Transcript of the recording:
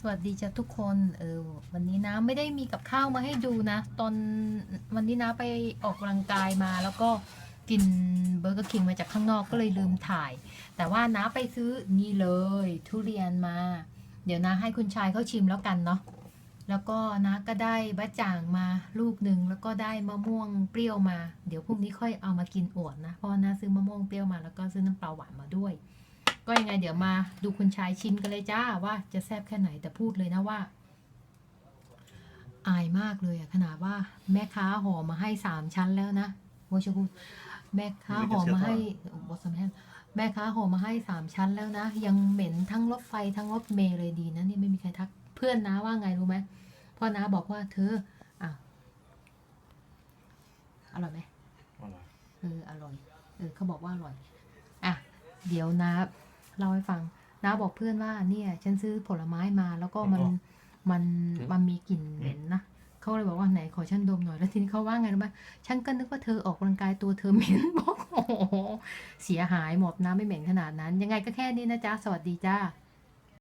สวัสดีจ้ะทุกคนเออวันนี้นะไม่ได้มีกับข้าวมาให้ดูนะ ตอนวันนี้นะไปออกกำลังกายมาแล้วก็กินเบอร์เกอร์คิงมาจากข้างนอกก็เลยลืมถ่าย แต่ว่านะไปซื้อนี่เลย ทุเรียนมา เดี๋ยวนะให้คุณชายเขาชิมแล้วกันเนาะแล้วก็นะก็ได้บะจ่างมาลูกหนึ่งแล้วก็ได้มะม่วงเปรี้ยวมา เดี๋ยวพรุ่งนี้ค่อยเอามากินอวดนะเพราะว่านะซื้อมะม่วงเปรี้ยวมาแล้วก็ซื้อน้ำปลาหวานมาด้วย ก็ยังไงเดี๋ยวมาดูคุณชายชิมกันเลยจ้าว่าจะแซ่บแค่ไหนแต่พูดเลยนะว่า อายมากเลยอะขนาดว่าแม่ค้าห่อมาให้สามชั้นแล้วนะโมชกุแม่ค้าห่อมาให้บทสมแพงแม่ค้าห่อมาให้สามชั้นแล้วนะ ยังเหม็นทั้งรถไฟทั้งรถเมล์เลยดีนะนี่ไม่มีใครทักเพื่อนนะว่าไงรู้ไหมพ่อนะบอกว่าเธออะอร่อยไหมอร่อยเอออร่อยเออเขาบอกว่าอร่อย อะ เดี๋ยวนะ เล่าให้ฟังนะบอกเพื่อนว่าเนี่ยฉันซื้อผลไม้มาแล้วก็มันมันมันมีกลิ่นเหม็นนะเขาเลยบอกว่าไหนขอฉันดมหน่อยแล้วทีนี้เขาว่าไงรู้ไหมฉันก็นึกว่าเธอออกกำลังกายตัวเธอเหม็นบอกโอ้โหเสียหายหมดนะไม่เหม็นขนาดนั้น ยังไงก็แค่นี้นะจ๊ะสวัสดีจ้า